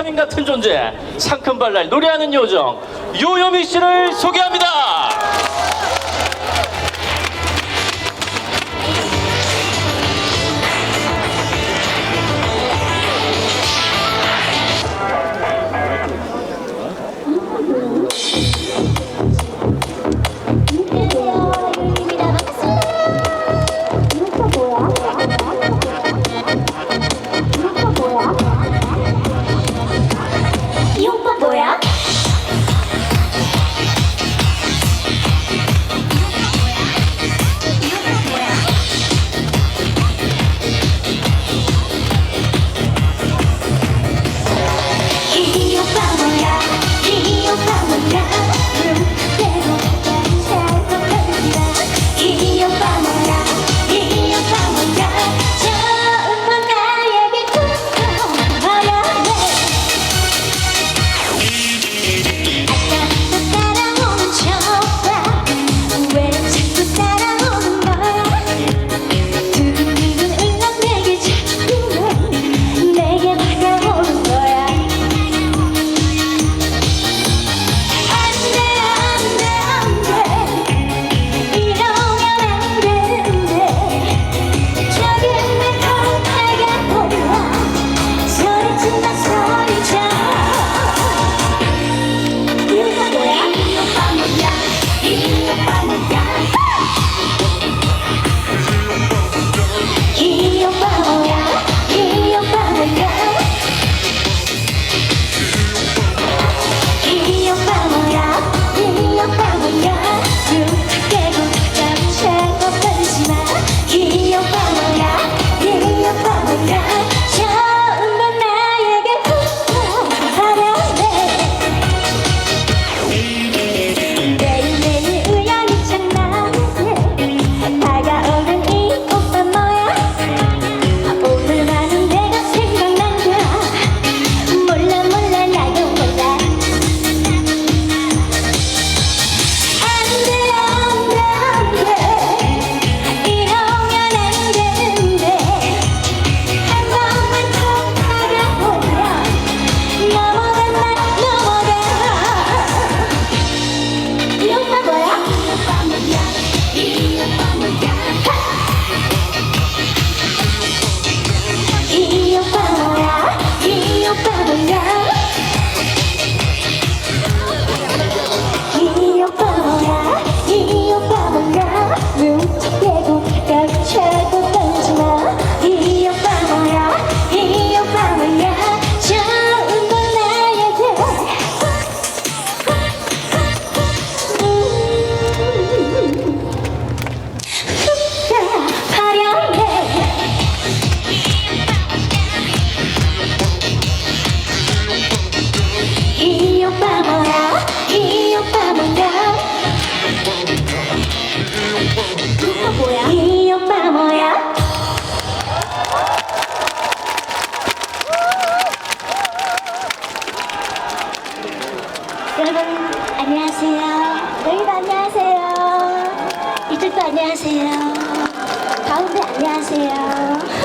비타민 같은 존재 상큼발랄 노래하는 요정 요요미 씨를 소개합니다. 一切 안녕하세요. 여기도 안녕하세요. 이쪽도 안녕하세요. 가운데 안녕하세요.